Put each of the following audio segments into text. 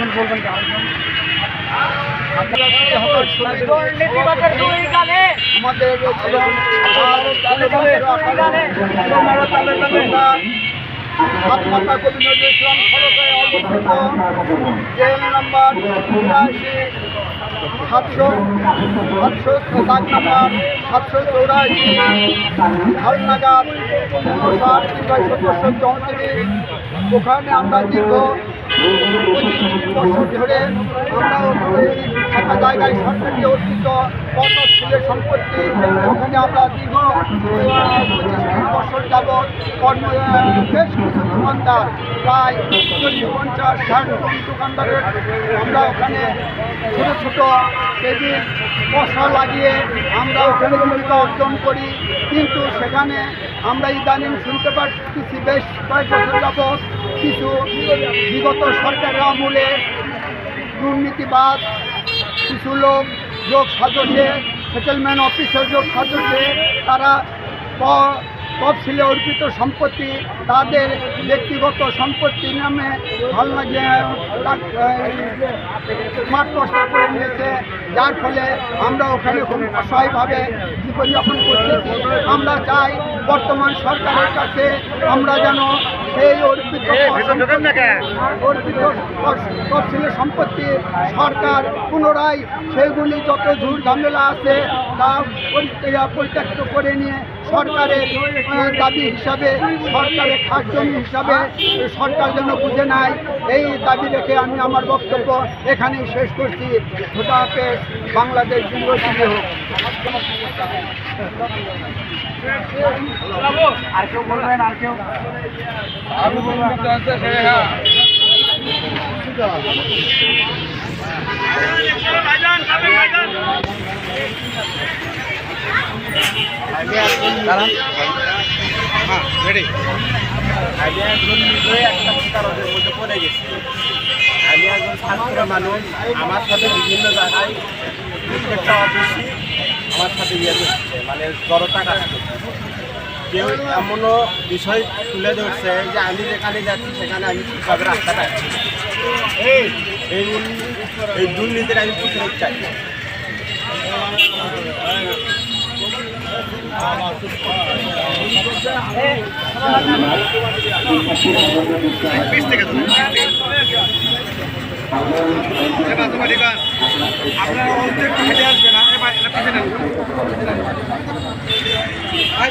আরেকজন বলবেন আমাদের সাত কবি নজরুল ইসলাম সড়কে অবস্থিত জেল নাম্বার বিরাশি সাতশো সাতশো দাগ নাম্বার সাতশো চৌরাশি হালনাগাদ ষাট কিংবা সতেরোশো চৌত্রিশ। ওখানে আমরা দীর্ঘ পঁচিশ বছর ধরে আমরা জায়গায় সরকারি অর্পিত সম্পত্তি। ওখানে আমরা দীর্ঘ পঁচিশ বছর যাবৎ কর্ম বেশ কিছু দোকানদার, প্রায় চল্লিশ, পঞ্চাশ, ষাট দোকানদারের আমরা ওখানে ছোটো ছোটো টেবিল পশা লাগিয়ে আমরা ওখানে জীবিকা অর্জন করি। কিন্তু সেখানে আমরা ইদানিং শুনতে পাচ্ছি বেশ কয়েক বছর যাবৎ কিছু বিগত সরকারের আমলে দুর্নীতিবাদ, কিছু লোক যোগ সাজসে সেটেলমেন্ট অফিসের যোগ সাজসে, তারা তফসিলে অর্পিত সম্পত্তি, তাদের ব্যক্তিগত সম্পত্তি নামে ভালো লাগে মাঠ প্রস্তাব করে নিয়েছে। যার ফলে আমরা ওখানে খুব অসহায়ভাবে জীবনযাপন করতেছি। আমরা চাই বর্তমান সরকারের কাছে আমরা যেন অর্পিত তফসিলের সম্পত্তি সরকার পুনরায় সেগুলি যত ঝুট ঝামেলা আছে তা পরিত্যাগ পরিত্যক্ত করে নিয়ে সরকারের দাবি হিসাবে, সরকারের জমি হিসাবে সরকার যেন বুঝে নেয়। এই দাবি রেখে আমি আমার বক্তব্য এখানেই শেষ করছি। খোদা বাংলাদেশ ইউনিভার্সিটি হোক। আর কেউ বলবেন, আর কেউ? আমি একটা মধ্যে পড়ে গেছি আমি একজন ছাত্র মানুষ আমার সাথে বিভিন্ন জায়গায় প্রত্যেকটা অফিসই আমার সাথে ইয়ে করছে মানে জড়তা কাজ কেউ এমনও বিষয় তুলে ধরছে যে আমি যেখানে যাচ্ছি সেখানে আমি ঠিকভাবে রাস্তা পাচ্ছি এই এই এই দুর্নীতির আমি প্রতিরোধ চাই। আপনারা একটু হেঁটে আসবেন না পিছনে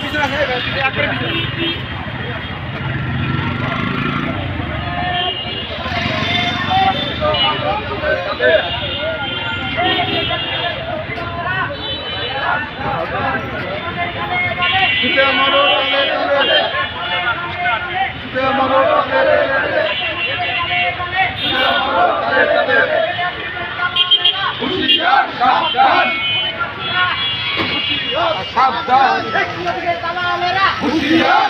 পিছনে আসেন, পিছনে, একবারে পিছনে। ছুটে মারো, তালে, তালে। ছুটে মারো, তালে, তালে। ছুটে মারো, তালে, তালে। হুঁশিয়ার,